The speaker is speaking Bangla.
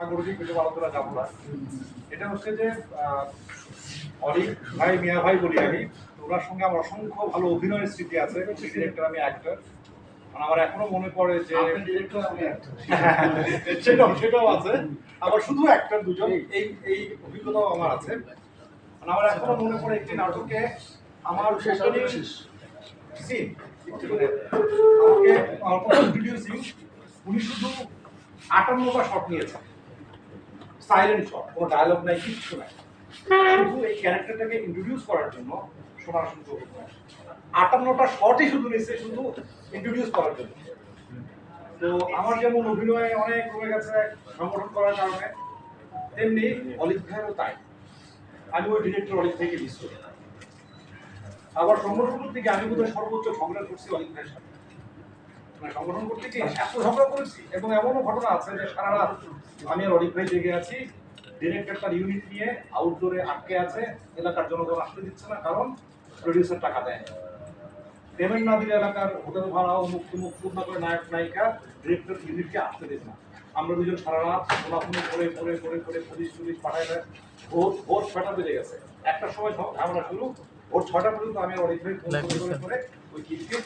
সাগরজিৎ কিছু আলোচনা যাব না। এটা হচ্ছে যে আহ, ভাই মিয়া ভাই বলি আমি ওনার সঙ্গে আমার অসংখ্য ভালো অভিনয়ের স্মৃতি আছে ডিরেক্টর আমি অ্যাক্টর আমার এখনও মনে পড়ে যে সেটাও সেটাও আছে। আবার শুধু অ্যাক্টর দুজন এই এই অভিজ্ঞতাও আমার আছে। মানে আমার এখনও মনে পড়ে একটি নাটকে আমার scene, আমাকে আমার ইন্ট্রোডিউসিং উনি শুধু আটান্নটা শট নিয়েছেন। সাইলেন্ট শট কোনো ডায়লগ নাই কিচ্ছু নাই। শুধু এই ক্যারেক্টারটাকে ইন্ট্রোডিউস করার জন্য শোনার সুযোগ আটান্নটা শটই শুধু নিয়েছে শুধু ইন্ট্রোডিউস করার জন্য। তো আমার যেমন অভিনয়ে অনেক কমে গেছে সংগঠন করার কারণে তেমনি অলিভ ভাইয়েরও তাই। আমি ওই ডিরেক্টর অলিভ ভাইকে মিস করি। আবার সংগঠন করতে গিয়ে আমি বোধহয় সর্বোচ্চ ঝগড়া করছি অলিভ ভাইয়ের সাথে। সংগঠন করতে গিয়ে এত ঝগড়া করেছি এবং এমনও ঘটনা আছে যে সারা রাত আমি আর অলিভ ভাই জেগে আছি। ডিরেক্টর তার ইউনিট নিয়ে আউটডোরে আটকে আছে। এলাকার জনগণ আসতে দিচ্ছে না কারণ প্রডিউসার টাকা দেয় পেমেন্ট না দিলে এলাকার হোটেল ভাড়া ও মুক্ত মুক্ত না করে নায়ক নায়িকা ডিরেক্টর ইউনিটকে আসতে দিন না। আমরা দুজন সারা রাত ফোনাফোনি করে করে করে করে পুলিশ টুলিশ পাঠায় দেয়। ভোর ভোর ছটা বেজে গেছে। একটার সময় ঝামেলা শুরু। ভোর ছটা পর্যন্ত আমি অনেক ফোন করে করে ওই কিটকে